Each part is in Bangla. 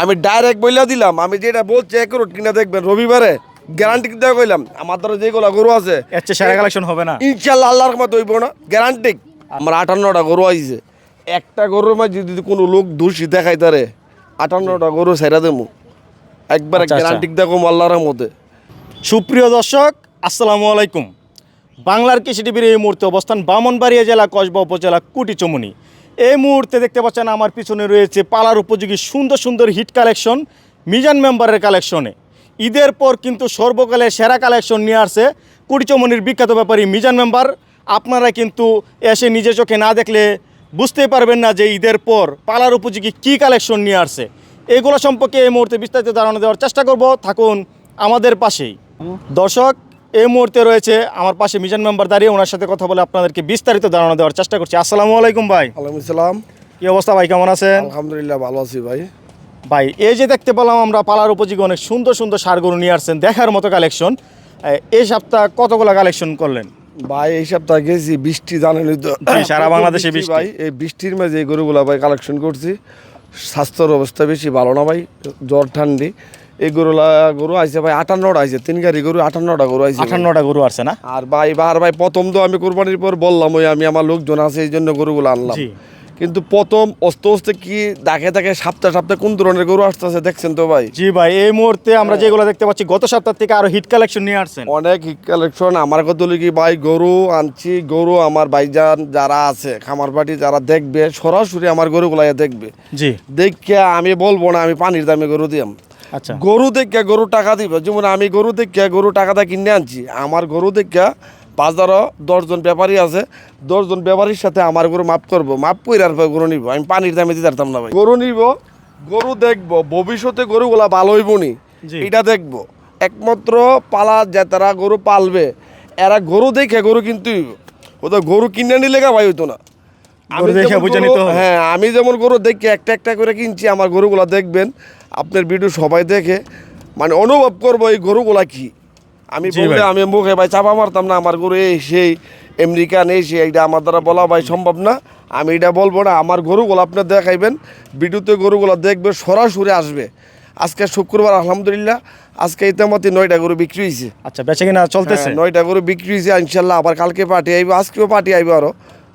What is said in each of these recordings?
আমি ডাইরেক্ট বইলা দিলাম আমি যেটা বলছি এক রোড কিনা দেখবেন রবিবারে গ্যারান্টি দেওয়া কইলাম আমার দ্বারা যেগুলো গরু আছে এর চেয়ে সেরা কালেকশন হবে না। ইনশাল্লাহ আল্লাহর রহমত হইব না গ্যারান্টি আমার আটান্নটা গরু আইছে একটা গরুর মাঝে যদি কোনো লোক দোষী দেখাই তারে আটান্নটা গরু সেরা দেবো। একবারে। গ্যারান্টি দেখো আল্লাহর রহমতে। সুপ্রিয় দর্শক আসসালামু আলাইকুম। বাংলার কৃষি টিভির এই মুহূর্তে অবস্থান বামনবাড়িয়া জেলা কসবা উপজেলা কুটিচমুনি। এই মুহূর্তে দেখতে পাচ্ছেন আমার পিছনে রয়েছে পালার উপযোগী সুন্দর সুন্দর হিট কালেকশন মিজান মেম্বারের কালেকশনে ঈদের পর কিন্তু সর্বকালে সেরা কালেকশন নিয়ে আসছে কুটিচমনির বিখ্যাত ব্যাপারী মিজান মেম্বার আপনারা কিন্তু এসে নিজে চোখে না দেখলে বুঝতেই পারবেন না যে ঈদের পর পালার উপযোগী কী কালেকশন নিয়ে আসছে। এগুলো সম্পর্কে এই মুহূর্তে বিস্তারিত ধারণা দেওয়ার চেষ্টা করব। থাকুন আমাদের পাশেই। দর্শক এই মুহূর্তে রয়েছে আমার পাশে মিজান মেম্বার দাঁড়িয়ে ওনার সাথে কথা বলে আপনাদেরকে বিস্তারিত ধারণা দেওয়ার চেষ্টা করছি। আসসালামু আলাইকুম ভাই। আলাইকুম সালাম কি অবস্থা ভাই কেমন আছেন? আলহামদুলিল্লাহ ভালো আছি ভাই। ভাই এই যে দেখতে পেলাম আমরা পালার উপযোগী অনেক সুন্দর সুন্দর সারগরু নিয়ে আসছেন দেখার মতো কালেকশন এই সপ্তাহ কতগুলো কালেকশন করলেন? ভাই এই সপ্তাহে গেছি বৃষ্টি জানেনই তো সারা বাংলাদেশে বৃষ্টি। ভাই এই বৃষ্টির মাঝে এই গরুগুলো ভাই কালেকশন করছি। স্বাস্থ্যের অবস্থা বেশি ভালো না ভাই জ্বর ঠান্ডি। এই গরুলা গরু আইছে ভাই আটান্নটা আইছে তিন গাড়ি গরু আটান্নটা গরু আইছে ভাই। আঠান্নটা গরু আসছে না? আর ভাই বার ভাই প্রথম তো আমি কোরবানির পর বললাম ওই আমি আমার লোকজন আছে এই জন্য গরুগুলো আনলাম। কিন্তু প্রথম অস্তে অস্তে কি দেখে দেখে সপ্তাহে সপ্তাহে কোন ধরনের গরু আসতেছে দেখছেন তো ভাই? জি ভাই এই মুহূর্তে আমরা যেগুলো দেখতে পাচ্ছি গত সপ্তাহ থেকে আরও হিট কালেকশন নিয়ে আসছেন। অনেক হিট কালেকশন আমার কত কি ভাই গরু আনছি গরু আমার ভাইজান যারা আছে খামার পাটি যারা দেখবে সরাসরি আমার গরুগুলা দেখবে। জি। দেখে আমি বলব না আমি পানির দামে গরু দিয়াম। আচ্ছা। গরু দেখে গরু টাকা দিব। যেমন আমি গরু দেখে গরু টাকাটা কিনে আনছি আমার গরু দেখে বাজারও দশজন ব্যাপারী আছে দশজন ব্যাপারীর সাথে আমার গরু মাপ করব। মাপ করে আর গরু নিব। আমি পানির দামে দিতে পারতাম না ভাই। গরু নিব গরু দেখব ভবিষ্যতে গরুগুলা ভালো হইব নি এটা দেখব। একমাত্র পালা যে তারা গরু পালবে এরা গরু দেখে গরু কিন্তু ও তো গরু কিনে নিলে গা ভাই হইতো না। হ্যাঁ আমি যেমন গরু দেখি একটা একটা করে কিনছি আমার গরুগুলা দেখবেন আপনার ভিডিও সবাই দেখে মানে অনুভব করব এই গরুগুলা কি। আমি বললে আমি মুখে ভাই চাপা মারতাম না আমার গরু এই সেই আমেরিকান এই সেই এটা আমার দ্বারা বলা ভাই সম্ভব না। আমি এটা বলব না আমার গরুগুলো আপনি দেখাইবেন ভিডিওতে গরুগুলো দেখবে সরাসরি আসবে। আজকে শুক্রবার আলহামদুলিল্লাহ আজকে ইতামতি নয়টা গরু বিক্রি হয়েছে আচ্ছা বেচে কিনা চলতেছে? হ্যাঁ, নয়টা গরু বিক্রি হয়েছে ইনশাল্লাহ আবার কালকে পার্টি আইবে আজকেও পার্টি আইবে আরও।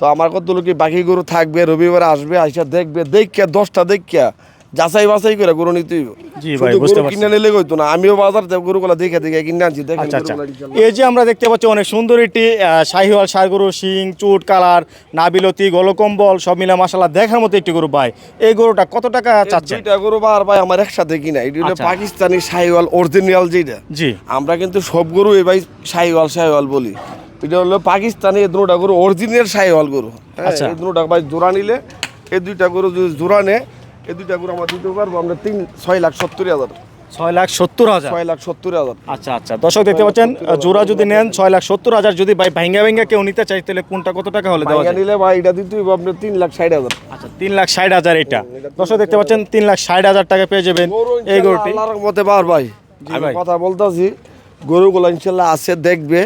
তো আমার কত লোকে বাকি গরু থাকবে রবিবার আসবে আইসা দেখবে দেখিয়া দশটা দেখিয়া যাচাই বাছাই করে গরু নিতে হইব। জি ভাই, বুঝতে পারছি। কিনে নিলে হইতো না আমিও বাজার থেকে গরুগুলা দেখে দেখে কিনে আনছি দেখেন আচ্ছা আচ্ছা। এই যে আমরা দেখতে পাচ্ছি অনেক সুন্দর একটি শাহিওয়াল সার গরু শিং চুট কালার নাবিলতি গলকম্বল সব মিলে মাসালা দেখার মতো একটি গরু ভাই। এই গরুটা কত টাকা চাচ্ছেন? দুইটা গরু বার ভাই আমার একসাথে কিনা এটা হলো আচ্ছা। পাকিস্তানি শাহিওয়াল অরিজিনাল যেটা। জি। আমরা কিন্তু সব গরু এই ভাই শাহিওয়াল শাহিওয়াল বলি। এটা হলো পাকিস্তানি এই দুটা গরু অরিজিনাল শাহিওয়াল গরু। হ্যাঁ, আচ্ছা। এই দুটা ভাই জোড়া নিলে এই দুইটা গরু যদি জোড়া নে এই দুইটা গরু আমরা দিতে পারব আমরা তিন ছয় লাখ সত্তর হাজার। ছয় লাখ সত্তর হাজার? ছয় লাখ সত্তর হাজার। আচ্ছা আচ্ছা। দর্শক দেখতে পাচ্ছেন জোড়া যদি নেন ছয় লাখ সত্তর হাজার যদি ভাই কেউ নিতে চাই তাহলে কোনটা কত টাকা হলে দেওয়া যায়? নিলে ভাই এটা দিতে হইব আপনার তিন লাখ ষাট হাজার। আচ্ছা তিন লাখ ষাট হাজার এটা। দর্শক দেখতে পাচ্ছেন তিন লাখ ষাট হাজার টাকা পেয়ে যাবেন এই গরুটি। মতে বার ভাই। আমি। কথা বলতেছি গরুগুলো ইনশাল্লাহ আছে দেখবে।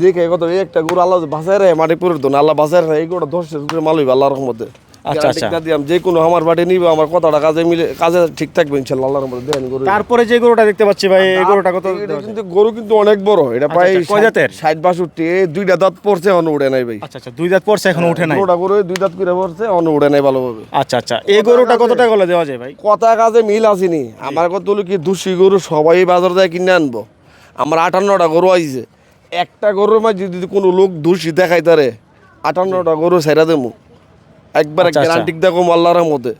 দেখে কত একটা গরু আল্লাহ বাসায় রে মাটি পুরো দোন আল্লাহ বাসায় এই গরুটা দশ করে মাল হইবে আল্লাহর রহমতে। আচ্ছা, আচ্ছা। দিয়াম যে কোনো আমার বাড়ি নিবে আমার কথাটা কাজে মিলে কাজে ঠিক থাকবে ইনশাল্লাহ আল্লাহর রহমতে দেন গরু। তারপরে যে গরুটা দেখতে পাচ্ছি ভাই এই গরুটা কত কিন্তু গরু কিন্তু অনেক বড় এটা প্রায় আচ্ছা, কয় জাতের? দুইটা দাঁত পড়ছে নাই ভাই। আচ্ছা আচ্ছা দুই দাঁত পড়ছে এখনও উঠে নাই। গরুটা গরু দুই দাঁত করে পড়ছে নাই ভালোভাবে। আচ্ছা আচ্ছা এই গরুটা কত টাকা হলে দেওয়া যায় ভাই? কথা কাজে মিল আসেনি। আমার কত হলো কি দুশি গরু সবাই বাজার থেকে কিনে আনব। আমার আটান্নটা গরু আইছে। একটা গরুর মাঝে যদি কোনো লোক দোষী দেখাই তারে আটান্নটা গরু সেরা দেবো একবার আচ্ছা, আচ্ছা। গ্যারান্টি দেখো আল্লাহর মধ্যে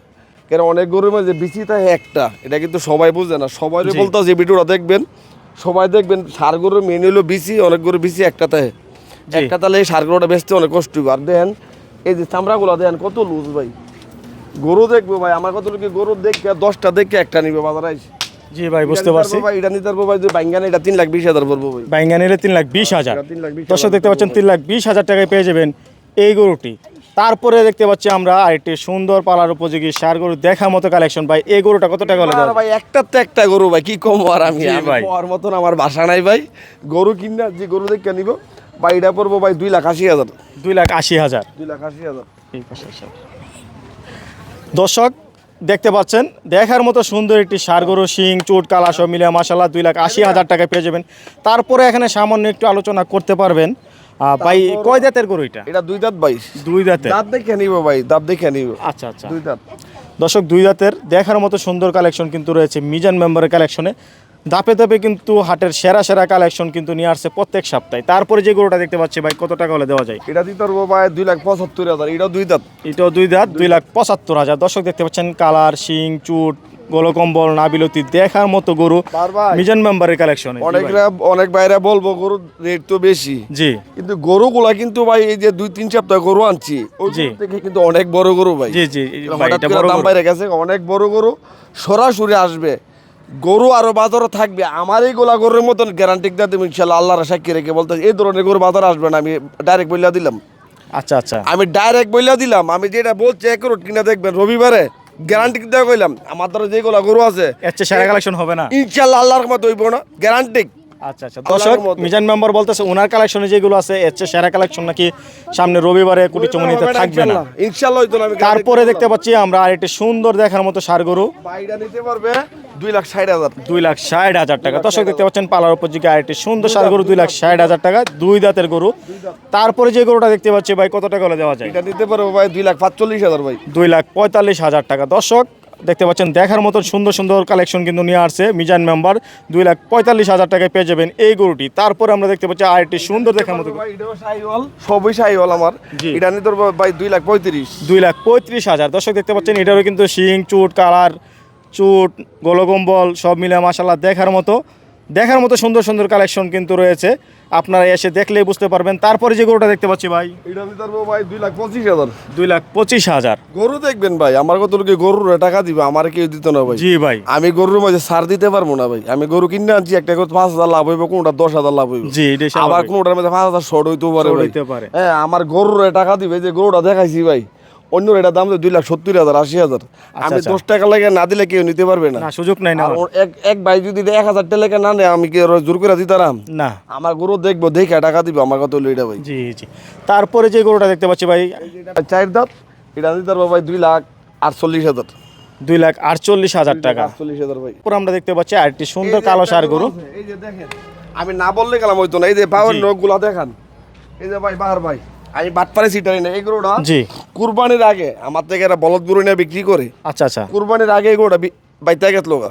কেন অনেক গরুর মাঝে বিচি তাই একটা এটা কিন্তু সবাই বুঝে না। সবাই। বলতো যে ভিডিওটা দেখবেন সবাই দেখবেন সার গরুর মেন হলো বেশি অনেক গরু বিচি একটা জি। একটা তাহলে এই সার গরুটা বেচতে অনেক কষ্ট আর দেখেন এই যে চামড়াগুলো দেখেন কত লুজ ভাই। গরু দেখব ভাই আমার কত লোকে গরু দেখে দশটা দেখে একটা নিবে বাজারে আইসে। জি ভাই বুঝতে পারছি। ভাই এটা নিতে পারব ভাই যে বাইঙ্গান এটা তিন লাখ বিশ হাজার পড়ব ভাই। তিন লাখ বিশ হাজার। তিন লাখ বিশ দর্শক দেখতে পাচ্ছেন তিন লাখ বিশ হাজার টাকায় পেয়ে যাবেন এই গরুটি। তারপরে দেখতে পাচ্ছি আমরা আরেকটি সুন্দর পালার উপযোগী সার গরু দেখার মতো কালেকশন ভাই এই গরুটা কত টাকা হলে? ভাই একটা তো একটা গরু ভাই কি কম আর আমি? ভাই। পাওয়ার মতন আমার বাসা নাই ভাই। গরু কিনা যে গরু দেখে নিব ভাই এটা পড়ব ভাই দুই লাখ আশি হাজার। দুই লাখ আশি হাজার। দুই লাখ আশি হাজার। দর্শক দেখতে পাচ্ছেন দেখার মতো সুন্দর একটি সার গরু শিং চুট কালা সব মিলিয়ে মাসাল্লাহ দুই লাখ আশি হাজার টাকায় পেয়ে যাবেন। তারপরে এখানে সামান্য একটু আলোচনা করতে পারবেন। ভাই কয় জাতের গরু এটা? এটা দুই দাঁত ভাই। দুই দাঁতের দাঁত দেখে নিব ভাই দাঁত দেখে নিব। আচ্ছা আচ্ছা। দুই দাঁত। দর্শক দুই দাঁতের দেখার মতো সুন্দর কালেকশন কিন্তু রয়েছে মিজান মেম্বারের কালেকশনে। দাপে দাপে কিন্তু হাটের সেরা সেরা কালেকশন কিন্তু নিয়ে আসছে প্রত্যেক সপ্তাহে। তারপরে যে গরুটা দেখতে পাচ্ছি ভাই কত টাকা হলে দেওয়া যায়? এটা দিতে পারব ভাই দুই লাখ পঁচাত্তর হাজার। এটাও দুই দাঁত। এটাও দুই দাঁত দুই লাখ পঁচাত্তর হাজার। দর্শক দেখতে পাচ্ছেন কালার শিং চুট গোলকম্বল নাবিলতি দেখার মতো গরু মিজান মেম্বারের কালেকশনে অনেকরা অনেক বাইরে বলব গরুর রেট তো বেশি। জি। কিন্তু গরুগুলা কিন্তু ভাই এই যে দুই তিন সপ্তাহ গরু আনছি। থেকে কিন্তু অনেক বড় গরু ভাই। জি জি হঠাৎ করে দাম বাইরে গেছে অনেক বড় গরু সরাসরি আসবে। গরু আরও বাজারে থাকবে আমার এই গোলা গরুর মতন গ্যারান্টি দিয়ে দেবো ইনশাল্লাহ আল্লাহর সাক্ষী রেখে বলতে এই ধরনের গরু বাজারে আসবে না আমি ডাইরেক্ট বইলা দিলাম। আচ্ছা আচ্ছা। আমি ডাইরেক্ট বইলা দিলাম আমি যেটা বলছি এক কিনা দেখবেন রবিবারে গ্যারান্টি দেওয়া কইলাম। আমার দ্বারা যে গোলা গরু আছে আচ্ছা সেরা কালেকশন হবে না। ইনশাল্লাহ আল্লাহর রহমত হইব না। গ্যারান্টি আচ্ছা আচ্ছা। দর্শক মিজান মেম্বার বলতেছে ওনার কালেকশনে যেগুলো আছে এর চেয়ে সেরা কালেকশন নাকি সামনে রবিবারে কুটি চমনিতে থাকবে না? ইনশাল্লাহ। তারপরে দেখতে পাচ্ছি আমরা আর একটি সুন্দর দেখার মতো সার গরু। বাইরা নিতে পারবে। দুই লাখ ষাট হাজার দুই লাখ ষাট হাজার টাকা। দর্শক দেখতে পাচ্ছেন পালার উপযোগী আরেকটি সুন্দর সার গরু দুই লাখ ষাট হাজার টাকা দুই দাঁতের গরু। তারপরে যে গরুটা দেখতে পাচ্ছি ভাই কত টাকা হলে দেওয়া যায়? এটা নিতে পারব ভাই দুই লাখ পাঁচচল্লিশ হাজার ভাই। দুই লাখ পঁয়তাল্লিশ হাজার টাকা। দর্শক দেখতে পাচ্ছেন দেখার মতো সুন্দর সুন্দর কালেকশন কিন্তু নিয়ে আসছে মিজান মেম্বার। দুই লাখ পঁয়তাল্লিশ হাজার টাকায় পেয়ে যাবেন এই গরুটি। তারপরে আমরা দেখতে পাচ্ছি আরেকটি সুন্দর দেখার মতো সবই শাহিওয়াল আমার। এটা নিতে পারব ভাই দুই লাখ পঁয়ত্রিশ। দুই লাখ পঁয়ত্রিশ হাজার। দর্শক দেখতে পাচ্ছেন এটারও কিন্তু শিং চুট কালার চুট গোলকম্বল সব মিলে মাসাল্লাহ দেখার মতো দেখার মতো সুন্দর সুন্দর কালেকশন কিন্তু রয়েছে। আপনারা এসে দেখলেই বুঝতে পারবেন। তারপরে যে গরুটা দেখতে পাচ্ছি ভাই এটা নিতে পারব ভাই দুই লাখ পঁচিশ হাজার। দুই লাখ পঁচিশ হাজার। গরু দেখবেন ভাই আমার কত লোকে গরুর টাকা দিবে আমার কেউ দিত না ভাই। জি ভাই। আমি গরুর মাঝে সার দিতে পারব না ভাই। আমি গরু কিনে আনছি একটা করে পাঁচ হাজার লাভ হইব কোনটা দশ হাজার লাভ হইব। জি আবার। কোনটার মধ্যে পাঁচ হাজার শর্ট হইতেও পারে। হ্যাঁ আমার গরুর টাকা দিবে যে গরুটা দেখাইছি ভাই। অন্য এটা দাম দুই লাখ সত্তর হাজার আশি হাজার। আমি আচ্ছা। দশ টাকা লাগে না দিলে কেউ নিতে পারবে না। সুযোগ নাই না এক এক ভাই যদি এক হাজার টাকা না নেয় আমি কি জোর করে দিতারাম না। আমার গরু দেখব দেখে টাকা দিব আমার কত হলো এটা ভাই। জি জি। তারপরে যে গরুটা দেখতে পাচ্ছি ভাই চার দাঁত এটা দিতে পারব ভাই দুই লাখ আটচল্লিশ হাজার। দুই লাখ আটচল্লিশ হাজার টাকা। আটচল্লিশ হাজার ভাই। আমরা দেখতে পাচ্ছি আরেকটি সুন্দর কালো সার গরু এই যে দেখেন আমি না বললে গেলাম হইতো না এই যে পাওয়ার জি। নখগুলা দেখান। এই যে ভাই বাহার ভাই। আমি বাট পারে সিটারি না এই গরুটা জি। কুরবানির আগে আমার থেকে এরা বলদ গরু নিয়ে বিক্রি করে। আচ্ছা আচ্ছা। কুরবানির আগে এই গরুটা বাইতে গেছিল লোক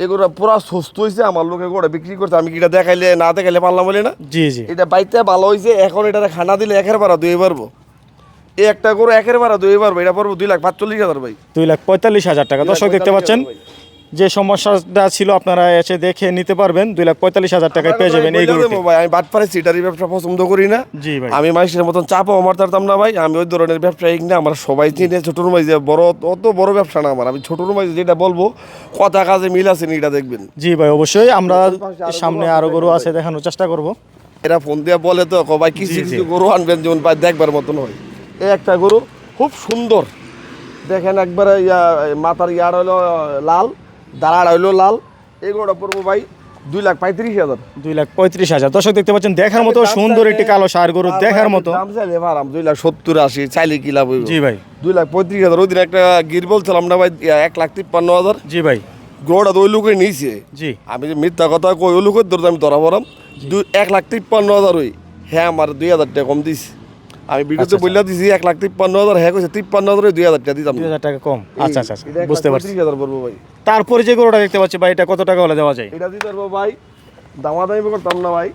এগুলো পুরা সুস্থ হয়েছে আমার লোকে গরুটা বিক্রি করছে। আমি কিটা দেখাইলে না দেখাইলে পারলাম বলে না? জি জি। এটা বাইতে ভালো হয়েছে এখন এটা খানা দিলে একের বারা দুই পারব। এই একটা গরু একের বারা দুই পারব এটা পারব দুই লাখ পাঁচচল্লিশ হাজার ভাই। দুই লাখ পঁয়তাল্লিশ হাজার টাকা। দর্শক দেখতে পাচ্ছেন যে সমস্যাটা ছিল আপনারা এসে দেখে নিতে পারবেন। দুই লাখ পঁয়তাল্লিশ হাজার টাকায় পেয়ে যাবেন এই ভাই আমি বাট পারে সিটারি ব্যবসা পছন্দ করি না। জি ভাই। আমি মানুষের মতন চাপও আমার তারতাম না ভাই আমি ওই ধরনের ব্যবসায়িক না আমার সবাই চিনে ছোট রুমাই যে বড় অত বড় ব্যবসা না আমার। আমি ছোট রুমাই যেটা বলব কথা কাজে মিল আছে নি এটা দেখবেন। জি ভাই অবশ্যই আমরা সামনে আরও গরু আছে দেখানোর চেষ্টা করব। এরা ফোন দিয়ে বলে তো ভাই কিছু। কিছু গরু আনবেন যেমন ভাই দেখবার মতন হয়। এই একটা গরু খুব সুন্দর। দেখেন একবারে ইয়া মাথার ইয়ার হইল লাল। দাঁড়াড় হইল লাল। এই গরুটা পড়ব ভাই দুই লাখ পঁয়ত্রিশ হাজার। দুই লাখ পঁয়ত্রিশ হাজার। দর্শক দেখতে পাচ্ছেন দেখার মতো সুন্দর একটি কালো সার গরু দেখার মতো। দাম চাইলে ভাড়াম দুই লাখ সত্তর আশি চাইলে কি লাভ হইব? জি ভাই। দুই লাখ পঁয়ত্রিশ হাজার ওই দিন একটা গির বলছিলাম না ভাই এক লাখ তিপ্পান্ন হাজার। জি ভাই। গোড়া তো ওই লোকে নিয়েছে। জি। আমি যে মিথ্যা কথা কই ওই লোকের ধরতে আমি ধরা পড়াম। দুই এক লাখ তিপ্পান্ন হাজার ওই। হ্যাঁ আমার দুই হাজার টাকা কম দিস আমি ভিডিওতে আচ্ছা, বললা দিছি এক লাখ তিপ্পান্ন হাজার হ্যাঁ কইছে তিপ্পান্ন হাজার দুই হাজার টাকা দিতাম। দুই হাজার টাকা কম। আচ্ছা আচ্ছা আচ্ছা, বুঝতে পারছি। হাজার পড়ব ভাই। তারপরে যে গরুটা দেখতে পাচ্ছি ভাই এটা কত টাকা হলে দেওয়া যায়? এটা দিতে পারব ভাই দামাদামি করতাম না ভাই।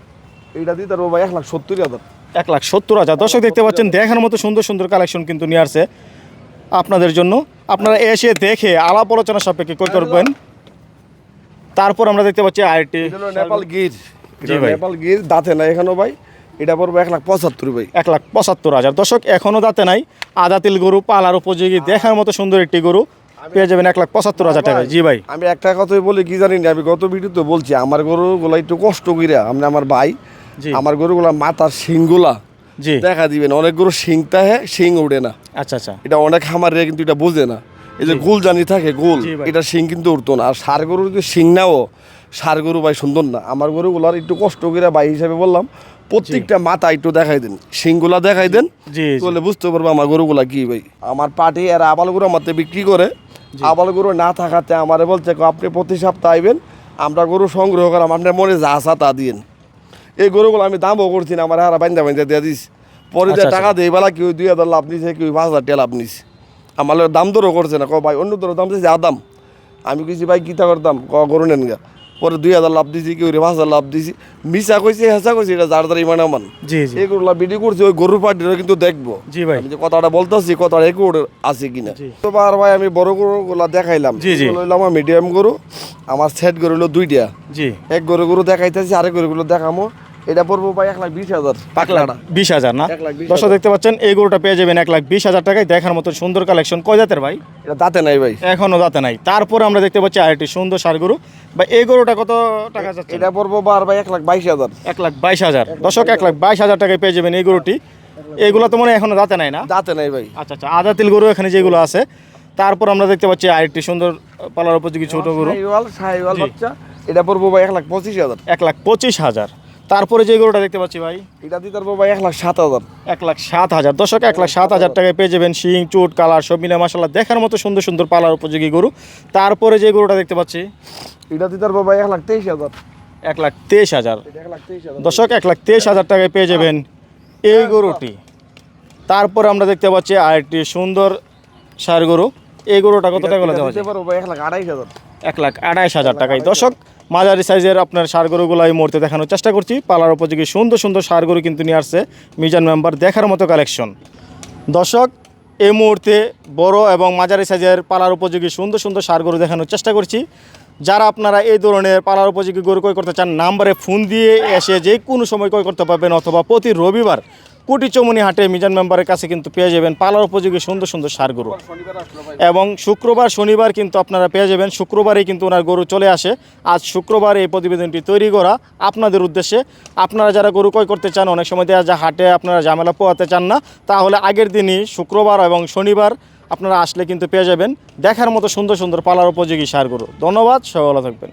এটা দিতে পারব ভাই এক লাখ সত্তর হাজার। এক লাখ সত্তর হাজার। দর্শক দেখতে পাচ্ছেন দেখার মতো সুন্দর সুন্দর কালেকশন কিন্তু নিয়ে আসছে আপনাদের জন্য। আপনারা এসে দেখে আলাপ আলোচনা সাপেক্ষে কই করবেন? তারপর আমরা দেখতে পাচ্ছি আইটি নেপাল গির ভাই। নেপাল গির দাঁতে না এখানেও ভাই। এটা পড়ব এক লাখ পঁচাত্তর ভাই। এক লাখ পঁচাত্তর হাজার। দর্শক এখনও দাঁতে নাই। আদাতিল গরু পালার উপযোগী দেখার মতো সুন্দর একটি গরু। পেয়ে যাবেন এক লাখ পঁচাত্তর হাজার টাকা জি ভাই। আমি একটা কথাই বলি কি জানি না আমি গত ভিডিওতে বলছি আমার গরুগুলা একটু কষ্ট কইরা আমি আমার ভাই আমার গরুগুলা মাথার শিংগুলা জি। দেখা দিবেন। অনেক গরু শিংটা হ্যাঁ শিং উঠে না। আচ্ছা আচ্ছা। এটা অনেক খামারে কিন্তু এটা বোঝে না। এই যে গোল জানি থাকে গোল এটা শিং কিন্তু উঠতো না। আর সার গরুর যদি শিং নাও সার গরু ভাই সুন্দর না। আমার গরুগুলার একটু কষ্ট করে ভাই হিসাবে বললাম প্রত্যেকটা মাথা একটু দেখাই দেন। শিংগুলা দেখাই দেন। তাহলে বুঝতে পারব আমার গরুগুলা কি ভাই। আমার পাটি এরা আবাল গরু আমার বিক্রি করে আবার গরু না থাকাতে আমারে বলছে আপনি প্রতি সপ্তাহে আইবেন আমরা গরু সংগ্রহ করাম আপনার মনে যা আসা তা দিন এই গরুগুলো আমি দামও করছি না আমার হারা বাইন্দা বাইন্দা দিয়ে দিস। পরে যে আচ্ছা, টাকা দেই বেলা কেউ দুই হাজার লাভ নিছে কেউ পাঁচ হাজার টাকা লাভ নিছে। আমার দাম দরও করছে না ক ভাই অন্য দরও দাম যা আদাম আমি কিছু ভাই গীতা করতাম? ক গরু নেন গা। পরে দুই হাজার লাভ দিছি কেউ পাঁচ হাজার লাভ দিছি। মিশা কইছে হেসা কইছে এটা যার দ্বারা ইমান আমান। জি জি। এই গরুলা বিডি করছে ওই গরুর পার্টিরও কিন্তু দেখব। জি ভাই। আমি যে কথাটা বলতেছি কথাটা একুর আছে কিনা। তো বার ভাই আমি বড় গরু গরুগুলা দেখাইলাম। জি, জি। হইল আমার মিডিয়াম গরু আমার সেট গরু হলো দুইটা। জি। এক গরু গরু দেখাইতেছি আরেক গরুগুলো দেখামো। এটা পড়ব ভাই এক লাখ বিশ হাজার। পাকলাটা। বিশ হাজার না? দর্শক দেখতে পাচ্ছেন এই গরুটা পেয়ে যাবেন এক লাখ বিশ হাজার টাকায়। দেখার মতো সুন্দর কালেকশন কয় জাতের ভাই? এটা দাঁতে নাই ভাই। এখনও দাঁতে নাই। তারপর আমরা দেখতে পাচ্ছি আরেকটি সুন্দর সার গরু। বা এই গরুটা কত টাকা যাচ্ছে? এটা পড়ব বার ভাই এক লাখ বাইশ হাজার। এক লাখ বাইশ হাজার। দশক এক লাখ বাইশ হাজার টাকায় পেয়ে যাবেন এই গরুটি। এগুলো তো মনে হয় এখনও দাঁতে নাই না? দাঁতে নাই ভাই। আচ্ছা আচ্ছা আদা তিল গরু এখানে যেগুলো আছে তারপর আমরা দেখতে পাচ্ছি আরেকটি সুন্দর পালার উপযোগী ছোট গরু। এটা পড়ব ভাই এক লাখ পঁচিশ হাজার। এক লাখ পঁচিশ হাজার। তারপরে যে গরুটা দেখতে পাচ্ছি ভাই এটা দিতে পারব ভাই এক লাখ সাত হাজার। এক লাখ সাত হাজার। দর্শক এক লাখ সাত হাজার টাকায় পেয়ে যাবেন শিং চুট কালার সব মিলে মশলা দেখার মতো সুন্দর সুন্দর পালার উপযোগী গরু। তারপরে যে গরুটা দেখতে পাচ্ছি এটা দিতে পারব ভাই এক লাখ তেইশ হাজার। এক লাখ তেইশ হাজার। দর্শক এক লাখ তেইশ হাজার টাকায় পেয়ে যাবেন এই গরুটি। তারপর আমরা দেখতে পাচ্ছি আরেকটি সুন্দর সার গরু। এই গরুটা কত টাকা দেওয়া এক লাখ আড়াইশ হাজার। এক লাখ আড়াইশ হাজার টাকায়। দর্শক মাঝারি সাইজের আপনার সার গরুগুলো এই মুহূর্তে দেখানোর চেষ্টা করছি। পালার উপযোগী সুন্দর সুন্দর সার গরু কিন্তু নিয়ে আসছে মিজান মেম্বার দেখার মতো কালেকশন। দর্শক, এই মুহূর্তে বড় এবং মাঝারি সাইজের পালার উপযোগী সুন্দর সুন্দর সার গরু দেখানোর চেষ্টা করছি। যারা আপনারা এই ধরনের পালার উপযোগী গরু ক্রয় করতে চান, নাম্বারে ফোন দিয়ে এসে যে কোনো সময় ক্রয় করতে পারবেন অথবা প্রতি রবিবার কুটি হাটে মিজান মেম্বারের কাছে কিন্তু পেয়ে যাবেন পালার উপযোগী সুন্দর সুন্দর সার গরু। এবং শুক্রবার, শনিবার কিন্তু আপনারা পেয়ে যাবেন। শুক্রবারেই কিন্তু ওনার গরু চলে আসে। আজ শুক্রবার এই প্রতিবেদনটি তৈরি করা আপনাদের উদ্দেশ্যে। আপনারা যারা গরু ক্রয় করতে চান, অনেক সময় দেখা যায় হাটে আপনারা ঝামেলা পোয়াতে চান না। তাহলে আগের দিনই শুক্রবার এবং শনিবার আপনারা আসলে কিন্তু পেয়ে যাবেন। দেখার মতো সুন্দর সুন্দর পালার উপযোগী সার গরু। ধন্যবাদ, সবাই ভালো থাকবেন।